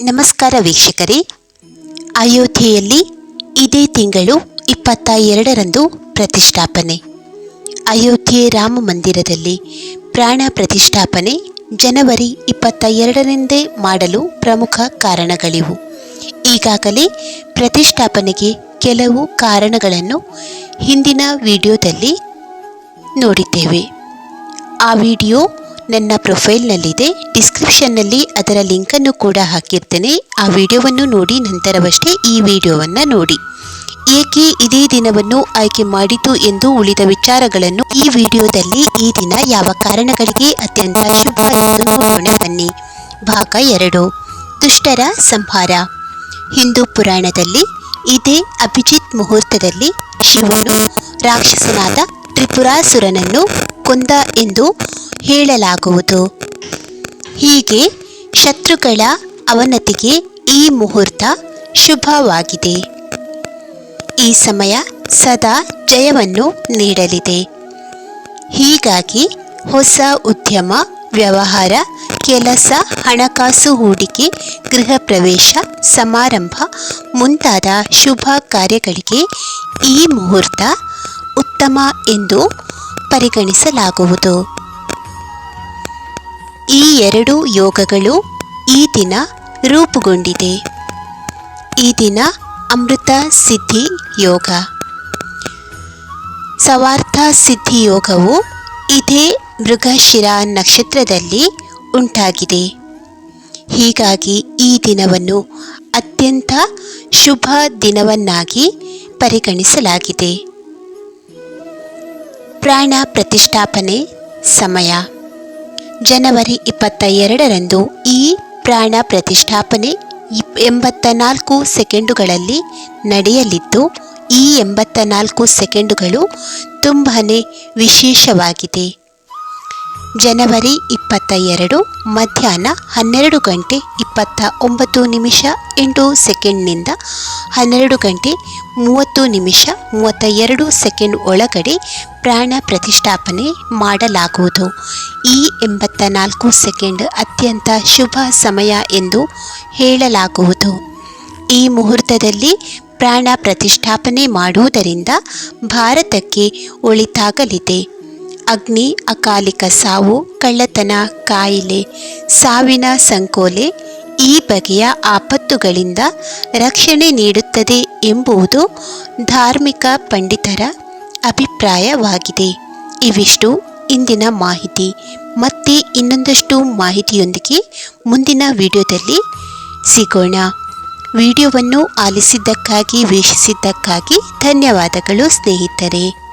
ನಮಸ್ಕಾರ ವೀಕ್ಷಕರೇ. ಅಯೋಧ್ಯೆಯಲ್ಲಿ ಇದೇ ತಿಂಗಳು ಇಪ್ಪತ್ತ ಎರಡರಂದು ಪ್ರತಿಷ್ಠಾಪನೆ. ಅಯೋಧ್ಯೆ ರಾಮ ಮಂದಿರದಲ್ಲಿ ಪ್ರಾಣ ಪ್ರತಿಷ್ಠಾಪನೆ ಜನವರಿ ಇಪ್ಪತ್ತ ಎರಡರಿಂದೇ ಮಾಡಲು ಪ್ರಮುಖ ಕಾರಣಗಳಿವು. ಈಗಾಗಲೇ ಪ್ರತಿಷ್ಠಾಪನೆಗೆ ಕೆಲವು ಕಾರಣಗಳನ್ನು ಹಿಂದಿನ ವಿಡಿಯೋದಲ್ಲಿ ನೋಡಿದ್ದೇವೆ. ಆ ವಿಡಿಯೋ ನನ್ನ ಪ್ರೊಫೈಲ್ನಲ್ಲಿದೆ, ಡಿಸ್ಕ್ರಿಪ್ಷನ್ನಲ್ಲಿ ಅದರ ಲಿಂಕನ್ನು ಕೂಡ ಹಾಕಿರ್ತೇನೆ. ಆ ವಿಡಿಯೋವನ್ನು ನೋಡಿ, ನಂತರವಷ್ಟೇ ಈ ವಿಡಿಯೋವನ್ನು ನೋಡಿ. ಏಕೆ ಇದೇ ದಿನವನ್ನು ಆಯ್ಕೆ ಮಾಡಿತು ಎಂದು ಉಳಿದ ವಿಚಾರಗಳನ್ನು ಈ ವಿಡಿಯೋದಲ್ಲಿ ಈ ದಿನ ಯಾವ ಕಾರಣಗಳಿಗೆ ಅತ್ಯಂತ ಶುಭ ಎಂದು ನೋಡೋಣ. ಬನ್ನಿ. ಭಾಗ ಎರಡು. ದುಷ್ಟರ ಸಂಹಾರ. ಹಿಂದೂ ಪುರಾಣದಲ್ಲಿ ಇದೇ ಅಭಿಜಿತ್ ಮುಹೂರ್ತದಲ್ಲಿ ಶಿವನು ರಾಕ್ಷಸನಾದ ತ್ರಿಪುರಾಸುರನನ್ನು ಕೊಂದ ಎಂದು ಹೇಳಲಾಗುವುದು. ಹೀಗೆ ಶತ್ರುಗಳ ಅವನತಿಗೆ ಈ ಮುಹೂರ್ತ ಶುಭವಾಗಿದೆ. ಈ ಸಮಯ ಸದಾ ಜಯವನ್ನು ನೀಡಲಿದೆ. ಹೀಗಾಗಿ ಹೊಸ ಉದ್ಯಮ, ವ್ಯವಹಾರ, ಕೆಲಸ, ಹಣಕಾಸು ಹೂಡಿಕೆ, ಗೃಹ ಪ್ರವೇಶ, ಸಮಾರಂಭ ಮುಂತಾದ ಶುಭ ಕಾರ್ಯಗಳಿಗೆ ಈ ಮುಹೂರ್ತ ಉತ್ತಮ ಎಂದು ಪರಿಗಣಿಸಲಾಗುವುದು. ಈ ಎರಡು ಯೋಗಗಳು ಈ ದಿನ ರೂಪುಗೊಂಡಿದೆ. ಈ ದಿನ ಅಮೃತ ಸಿದ್ಧಿ ಯೋಗ. ಸವಾರ್ಥ ಸಿದ್ಧಿ ಯೋಗವು ಇದೇ ಮೃಗಶಿರ ನಕ್ಷತ್ರದಲ್ಲಿ ಉಂಟಾಗಿದೆ. ಹೀಗಾಗಿ ಈ ದಿನವನ್ನು ಅತ್ಯಂತ ಶುಭ ದಿನವನ್ನಾಗಿ ಪರಿಗಣಿಸಲಾಗಿದೆ. ಪ್ರಾಣ ಪ್ರತಿಷ್ಠಾಪನೆ ಸಮಯ. ಜನವರಿ ಇಪ್ಪತ್ತ ಎರಡರಂದು ಈ ಪ್ರಾಣ ಪ್ರತಿಷ್ಠಾಪನೆ ಎಂಬತ್ತ ನಾಲ್ಕು ಸೆಕೆಂಡುಗಳಲ್ಲಿ ನಡೆಯಲಿದ್ದು, ಈ ಎಂಬತ್ತ ನಾಲ್ಕು ಸೆಕೆಂಡುಗಳು ತುಂಬಾ ವಿಶೇಷವಾಗಿದೆ. ಜನವರಿ ಇಪ್ಪತ್ತ ಎರಡು, ಮಧ್ಯಾಹ್ನ ಹನ್ನೆರಡು ಗಂಟೆ ಇಪ್ಪತ್ತ ಒಂಬತ್ತು ನಿಮಿಷ ಎಂಟು ಸೆಕೆಂಡ್ನಿಂದ ಹನ್ನೆರಡು ಗಂಟೆ ಮೂವತ್ತು ನಿಮಿಷ ಮೂವತ್ತ ಎರಡು ಸೆಕೆಂಡ್ ಒಳಗಡೆ ಪ್ರಾಣ ಪ್ರತಿಷ್ಠಾಪನೆ ಮಾಡಲಾಗುವುದು. ಈ ಎಂಬತ್ತ ನಾಲ್ಕು ಸೆಕೆಂಡ್ ಅತ್ಯಂತ ಶುಭ ಸಮಯ ಎಂದು ಹೇಳಲಾಗುವುದು. ಈ ಮುಹೂರ್ತದಲ್ಲಿ ಪ್ರಾಣ ಪ್ರತಿಷ್ಠಾಪನೆ ಮಾಡುವುದರಿಂದ ಭಾರತಕ್ಕೆ ಒಳಿತಾಗಲಿದೆ. ಅಗ್ನಿ, ಅಕಾಲಿಕ ಸಾವು, ಕಳ್ಳತನ, ಕಾಯಿಲೆ, ಸಾವಿನ ಸಂಕೋಲೆ ಈ ಬಗೆಯ ಆಪತ್ತುಗಳಿಂದ ರಕ್ಷಣೆ ನೀಡುತ್ತದೆ ಎಂಬುದು ಧಾರ್ಮಿಕ ಪಂಡಿತರ ಅಭಿಪ್ರಾಯವಾಗಿದೆ. ಇವಿಷ್ಟು ಇಂದಿನ ಮಾಹಿತಿ. ಮತ್ತೆ ಇನ್ನೊಂದಷ್ಟು ಮಾಹಿತಿಯೊಂದಿಗೆ ಮುಂದಿನ ವಿಡಿಯೋದಲ್ಲಿ ಸಿಗೋಣ. ವಿಡಿಯೋವನ್ನು ಆಲಿಸಿದ್ದಕ್ಕಾಗಿ, ವೀಕ್ಷಿಸಿದ್ದಕ್ಕಾಗಿ ಧನ್ಯವಾದಗಳು ಸ್ನೇಹಿತರೆ.